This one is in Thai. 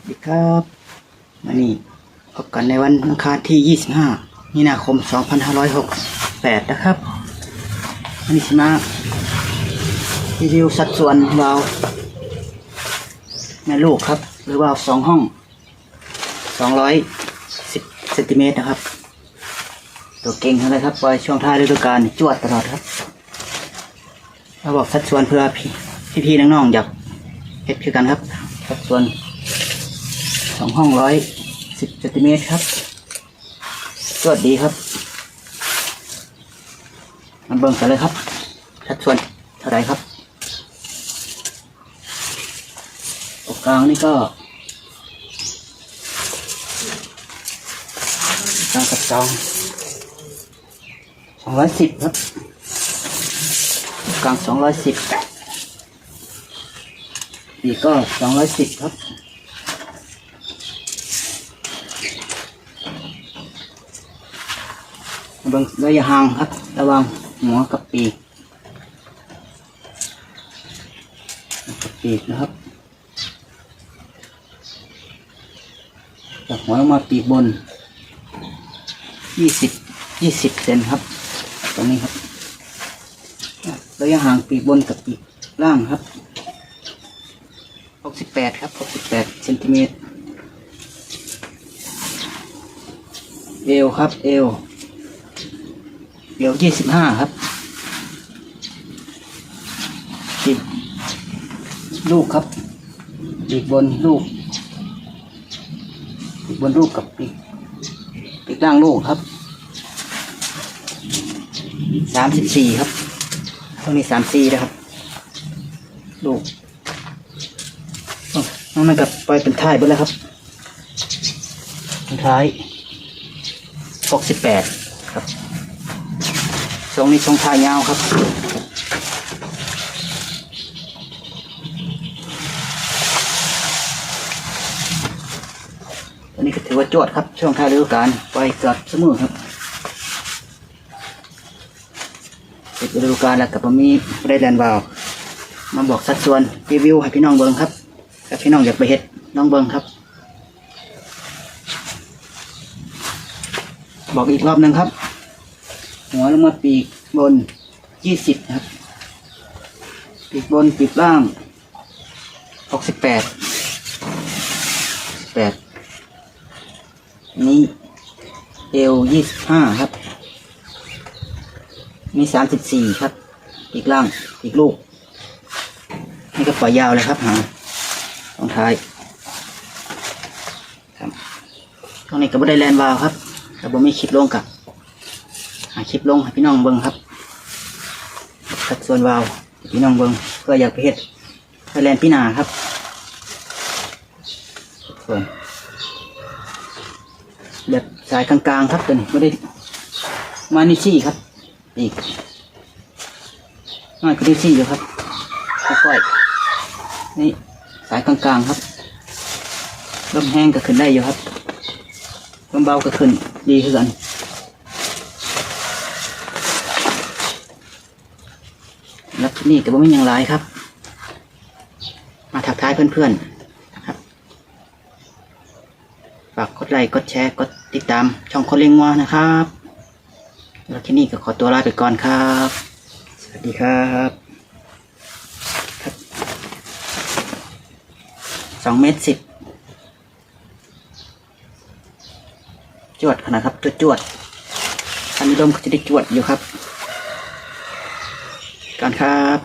วัสดีครับวันนี้พบกันในวันอังคารที่ 25มีนาคม 2568 นะครับวันนี้สิมารีวิวสัดส่วนวาวแม่ลูกครับ หรือวาวสองห้อง 210เซนติเมตรนะครับ ตัวเก่งเท่าไรครับไว้ช่วงท้ายฤดูกาลจวดตลอดครับเราบอกสัดส่วนเพื่อพี่พี่น้องๆอยากเฮ็ดคือกันครับสัดส่วน สองห้องร้อยสิบเซนติเมตรครับจวดดีครับมาเบิ่งกันเลยครับสัดส่วนเท่าไรครับตรงกลางนี่ก็กลางกับกลางสองร้อยสิบครับกลางสองร้อยสิบอีกก็สองร้อยสิบครับ เบิ่งระยะห่างครับ ระว่างหัวกับปีกกับปีกนะครับจากหัวลงมาปีกบนยี่สิบยี่สิบเซนครับ ตรงนี้ครับระยะห่างปีกบนกับปีกล่างครับหกสิบแปดครับหกสิบแปดเซนติเมตรเอวครับเอว เอวยี่สิบห้าครับปีกลูกครับปีกบนลูกปีกบนลูกกับปีกปีกล่างลูกครับสามสิบสี่ครับตรงนี้สามสี่นะครับ ลูกน้องนั่นกับไปเป็นท้ายไปแล้วครับเป็นท้ายหกสิบแปด รงนี้ทรงทายาวครับ อันนี้ก็ถือว่าจวดครับ ช่วงท้ายฤดูกาลไปกือบเสมอครับปิดฤดูกาลแล้วกับผมมีได้แลนด์วาวมาบอกสัดส่วนรีวิวให้พี่น้องเบิงครับถ้าพี่น้องอยากไปเฮ็ดน้องเบิ้งครับ บอกอีกรอบหนึ่งครับ หัวลงมาปีกบนยี่สิบครับ ปีกบนปีกล่างหกสิบแปดแปดนี้เอวยี่สิบห้าครับมีสามสิบสี่ครับ อีกล่างอีกลูก นี่ก็ปล่อยยาวเลยครับหางตรงท้ายครับตรงนี้ก็บ่ได้แลนวาวครับแต่บ่มีคลิปลงกับ คลิปลงให้พี่น้องเบิ่งครับสัดส่วนวาวพี่น้องเบิ่งเพื่ออยากไปเฮ็ดไปแลนพี่นาครับส่วนแบบสายกลางๆครับตัวนี้ไม่ได้มานิชี่ครับ อีกน้อยก็นิชี่อยู่ครับค่อยๆนี่สายกลางๆครับลมแห้งก็ขึ้นได้อยู่ครับลมเบาก็ขึ้นดีขึ้นกันแล้ว ที่นี่ก็บ่มีอย่างไรครับ มาถักทายเพื่อนๆนะครับ ฝากกดไลค์กดแชร์กดติดตามช่องคนเลี้ยงวัวนะครับ แล้วที่นี่ก็ขอตัวลาไปก่อนครับ สวัสดีครับครับสองเมตรสิบจวดขนาดครับจวดจวดอันนี้ลมก็จะได้จวดอยู่ครับ กันครับ